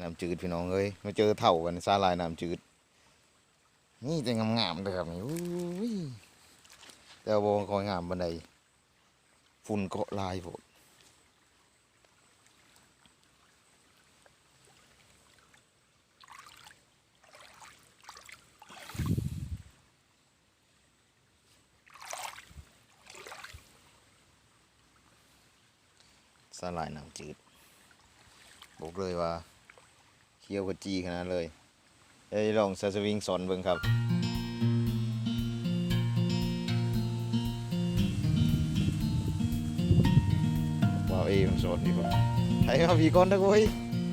น้ำจืดพี่น้องเอ้ยมาเจอเถ่ากันซาลายน้ำจืด นี่จะงามๆเลยครับนี่อุ้ยแต่ว่าบ่คอยงามบันไดฝุ่นเกาะลายโพดสลายน้ำจืดบอกเลยว่า เคี้ยวกระจีขนาดเลยเอ้ยลองซาสวิงสอนเบิ่งครับว้าวเอ้มันสอนดีกว่าใช้มาพีก่อนนะเว้ย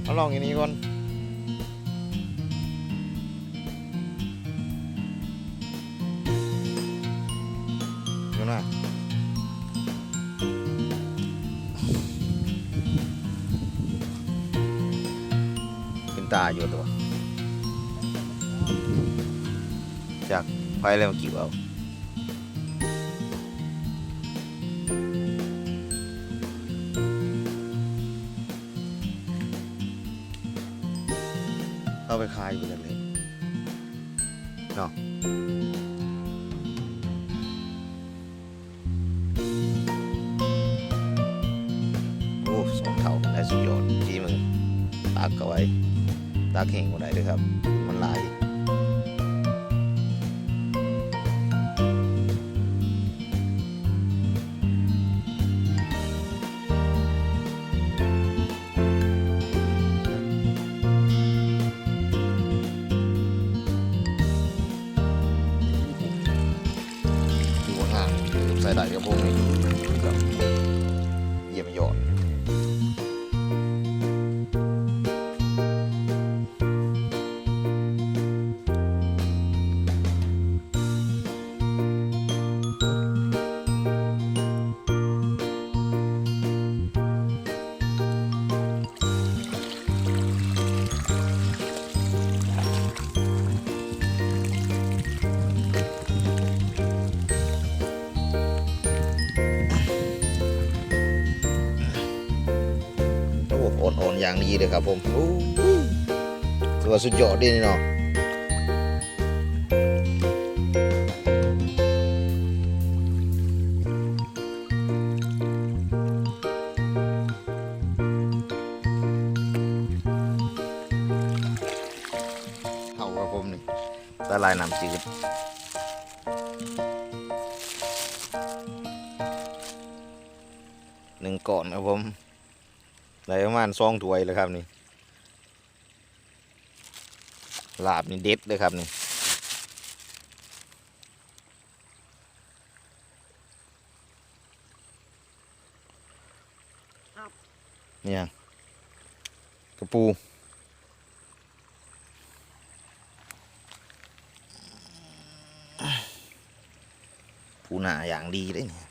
เอาลองอย่างนี้ก่อนดูนะเป็ ตาอยู่ตัวจากไฟแล้วมากี่เอาเอาไปขายอยู่ย่างนี้เนาะโอ้สองเท่าได้สุดยอดจีมึงตากเอาไว้ ตากแห้งก็ได้ด้วยครับ มันหลายถือว่างามใส่ได้กับพวกนี้ครับเยี่ยมยอด อ่อนๆอย่างดีเลยครับผมโอ้ยถือว่าสุดยอดดีนี่เนาะเอาครับผมนี่ละลายน้ำจืดหนึ่งก่อนครับผม ได้ประมาณสองถ้วยแล้วครับนี่ลาบนี่เด็ดเลยครับนี่เนี่ยกระปูปูหนาอย่างดีเลยเนี่ย